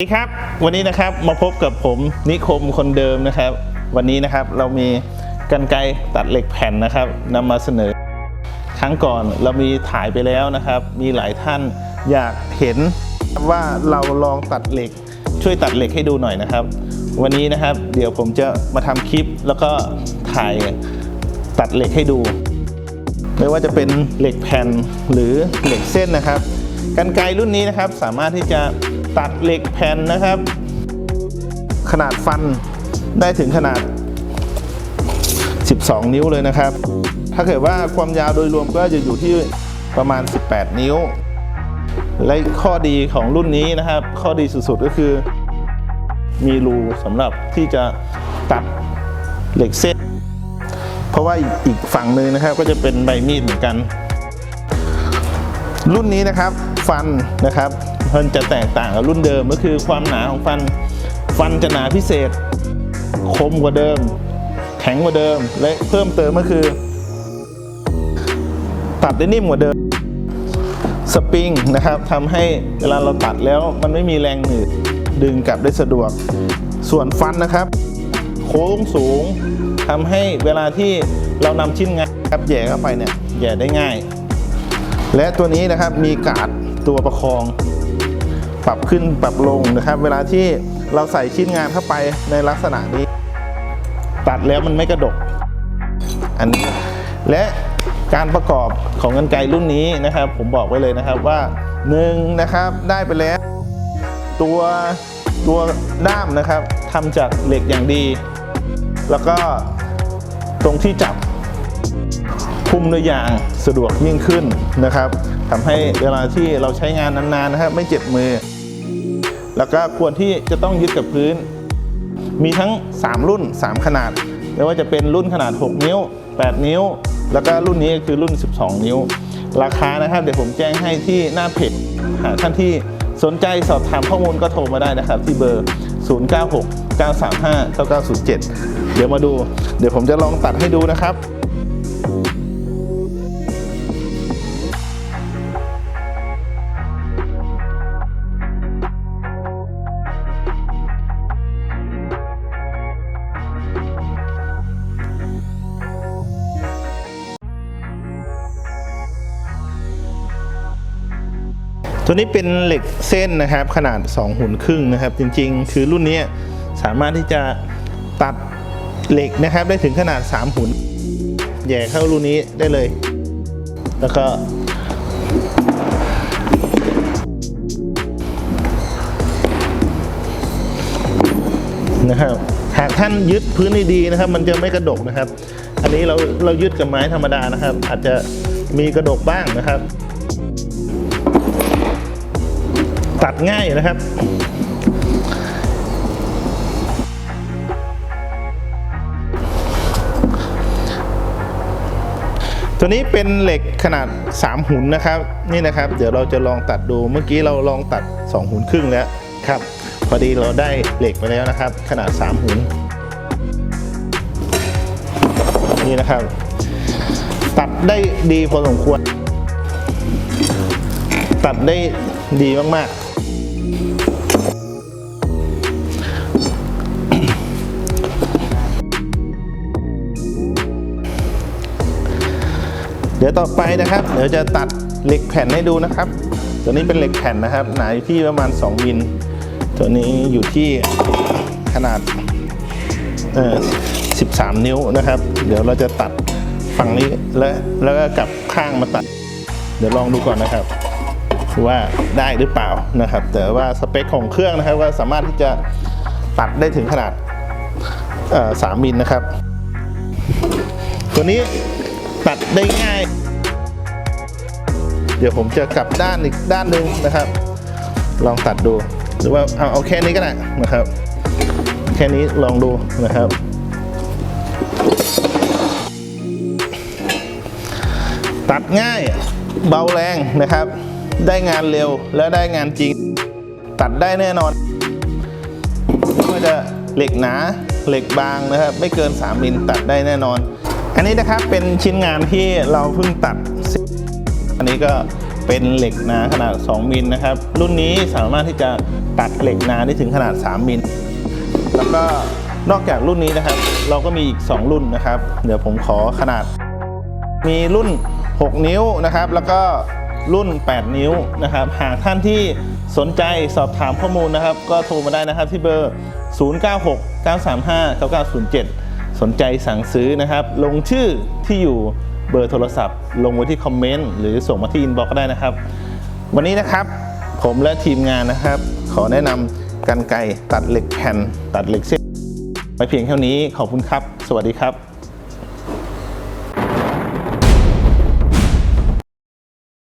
สวัสดีครับวันนี้นะครับมาพบกับผมนิคมคนเดิมนะครับ วันนี้นะครับเรามีกันไกตัดเหล็กแผ่นนะครับนำมาเสนอ ครั้งก่อนเรามีถ่ายไปแล้วนะครับ มีหลายท่านอยากเห็นว่าเราลองตัดเหล็ก ช่วยตัดเหล็กให้ดูหน่อยนะครับ วันนี้นะครับเดี๋ยวผมจะมาทำคลิปแล้วก็ถ่ายตัดเหล็กให้ดู ไม่ว่าจะเป็นเหล็กแผ่นหรือเหล็กเส้นนะครับกันไกรุ่นนี้นะครับสามารถที่จะ ตัดเหล็กแผ่นนะครับ ขนาดฟันได้ถึงขนาด 12 นิ้วเลยนะครับ ถ้าเกิดว่าความยาวโดยรวมก็จะอยู่ที่ประมาณ 18 นิ้ว และข้อดีของรุ่นนี้นะครับ ข้อดีสุดๆก็คือ มีรูสำหรับที่จะตัดเหล็กเส้น เพราะว่าอีกฝั่งหนึ่งนะครับ ก็จะเป็นใบมีดเหมือนกัน รุ่นนี้นะครับฟันนะครับ มันจะแตกต่างกับรุ่นเดิมก็คือความหนาของฟัน ฟันจะหนาพิเศษ คมกว่าเดิม แข็งกว่าเดิม และเพิ่มเติมก็คือ ตัดได้นิ่มกว่าเดิม สปริงนะครับทำให้เวลาเราตัดแล้วมันไม่มีแรงหนืดดึงกลับได้สะดวก ส่วนฟันนะครับ โค้งสูงทำให้เวลาที่เรานำชิ้นงานครับแย่เข้าไปเนี่ยแย่ได้ง่าย และตัวนี้นะครับมีกาดตัวประคอง ปรับขึ้นปรับลงนะครับ เวลาที่เราใส่ชิ้นงานเข้าไปในลักษณะนี้ ตัดแล้วมันไม่กระดก อันนี้ และการประกอบของกันไกรรุ่นนี้นะครับ ผมบอกไว้เลยนะครับว่าหนึ่งนะครับได้ไปแล้ว ตัวตัวด้ามนะครับทำจากเหล็กอย่างดี แล้วก็ตรงที่จับพุ่มด้วยยางสะดวกยิ่งขึ้นนะครับทำให้เวลาที่เราใช้งานนานๆนะครับ ไม่เจ็บมือ แล้วก็ควรที่จะต้องยึดกับพื้น มีทั้ง 3 รุ่น 3 ขนาด ไม่ว่าจะเป็นรุ่นขนาด 6 นิ้ว 8 นิ้ว แล้วก็รุ่นนี้คือรุ่น 12 นิ้ว ราคานะครับเดี๋ยวผมแจ้งให้ที่หน้าเพจหากท่านที่สนใจสอบถามข้อมูลก็โทรมาได้นะครับ ที่เบอร์ 096 935 9907 เดี๋ยวมาดู เดี๋ยวผมจะลองตัดให้ดูนะครับ ตัวนี้เป็นเหล็กเส้นนะครับ ขนาด 2 หุ่นครึ่งนะครับ จริงๆ คือรุ่นนี้สามารถที่จะตัดเหล็กนะครับ ได้ถึงขนาด 3 หุ่นแย่เข้ารุ่นนี้ได้เลย แล้วก็นะครับหากท่านยึดพื้นดีๆนะครับ มันจะไม่กระดกนะครับ อันนี้เราเรายึดกับไม้ธรรมดานะครับ อาจจะมีกระดกบ้างนะครับ ตัดง่ายนะครับตัวนี้เป็นเหล็กขนาด 3 หุ่นนะครับนี่นะครับ เดี๋ยวเราจะลองตัดดูเมื่อกี้เราลองตัด 2 หุ่นครึ่งแล้วครับพอดีเราได้เหล็กมาแล้วนะครับ ขนาด 3 หุ่นนี่นะครับ ตัดได้ดีพอสมควร ตัดได้ดีมากๆ เดี๋ยวต่อไปนะครับ เดี๋ยวจะตัดเหล็กแผ่นให้ดูนะครับ ตัวนี้เป็นเหล็กแผ่นนะครับ หนาอยู่ที่ประมาณ 2 มิล ตัวนี้อยู่ที่ขนาดเอ่อ13 นิ้วนะครับ เดี๋ยวเราจะตัดฝั่งนี้และแล้วก็กลับข้างมาตัด เดี๋ยวลองดูก่อนนะครับ ว่าได้หรือเปล่านะครับ แต่ว่าสเปคของเครื่องนะครับว่าสามารถที่จะตัดได้ถึงขนาดสามมิลนะครับ ตัวนี้ ตัดได้ง่าย เดี๋ยวผมจะกลับด้านอีกด้านหนึ่งนะครับ ลองตัดดู หรือว่าเอาเอาแค่นี้ก็ได้นะครับ แค่นี้ลองดูนะครับ ตัดง่ายเบาแรงนะครับ ได้งานเร็วและได้งานจริง ตัดได้แน่นอนไม่ว่าจะเหล็กหนาเหล็กบางนะครับ ไม่เกิน 3 มิลตัดได้แน่นอน อันนี้นะครับเป็นชิ้นงานที่เราเพิ่งตัด อันนี้ก็เป็นเหล็กหนาขนาด 2 มิลนะครับ รุ่นนี้สามารถที่จะตัดเหล็กหนาได้ถึงขนาด 3 มิล แล้วก็นอกจากรุ่นนี้นะครับ เราก็มีอีก 2 รุ่นนะครับ เดี๋ยวผมขอขนาด มีรุ่น 6 นิ้วนะครับ แล้วก็รุ่น 8 นิ้วนะครับ หากท่านที่สนใจสอบถามข้อมูลนะครับ ก็โทรมาได้นะครับที่เบอร์ 096 935 9907 สนใจสั่งซื้อนะครับ ลงชื่อที่อยู่เบอร์โทรศัพท์ ลงไว้ที่คอมเมนต์หรือส่งมาที่อินบ็อกก็ได้นะครับ วันนี้นะครับผมและทีมงานนะครับ ขอแนะนำกันไก่ตัดเหล็กแผ่น ตัดเหล็กเส้นไปเพียงเท่านี้ขอบคุณครับ สวัสดีครับ